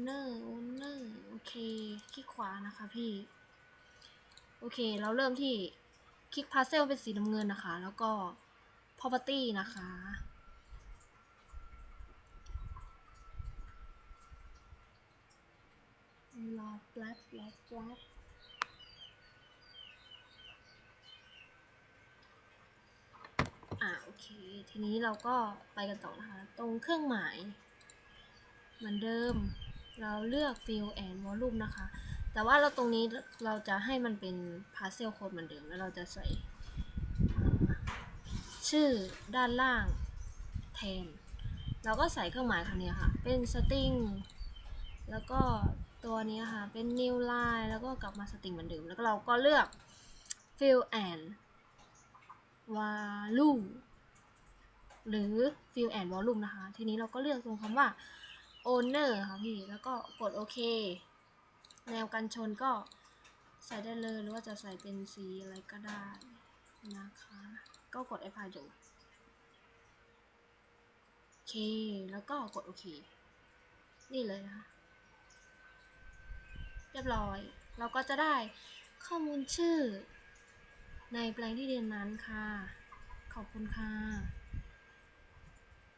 เนอร์โอเนอร์โอเค คลิกขวานะคะพี่ โอเค เราเริ่มที่คลิกพาเซลเป็นสีน้ำเงินนะคะ แล้วก็ property นะคะ รอแป๊บรอแป๊บอ่าโอเค ทีนี้เราก็ไปกันต่อนะคะ ตรงเครื่องหมาย เหมือนเดิม เราเลือก fill and volume นะคะ แต่ว่าเราตรงนี้เราจะให้มันเป็น parcel code เหมือนเดิม แล้วเราจะใส่ชื่อด้านล่างแทน เราก็ใส่เครื่องหมายคำนี้ค่ะ เป็น string แล้วก็ตัวนี้ค่ะ เป็น new line แล้วก็กลับมา string เหมือนเดิม แล้วก็เราก็เลือก fill and volume หรือ fill and volume นะคะ ทีนี้เราก็เลือกตรงคำว่า owner ค่ะพี่ แล้วก็กดโอเค แนวกันชนก็ใส่ได้เลยหรือว่าจะใส่เป็นสีอะไรก็ได้นะคะ ก็กด apply ดูโอเค แล้วก็กดโอเค นี่เลยนะคะ เรียบร้อย เราก็จะได้ข้อมูลชื่อในแปลงที่เรียนนั้นค่ะ ขอบคุณค่ะ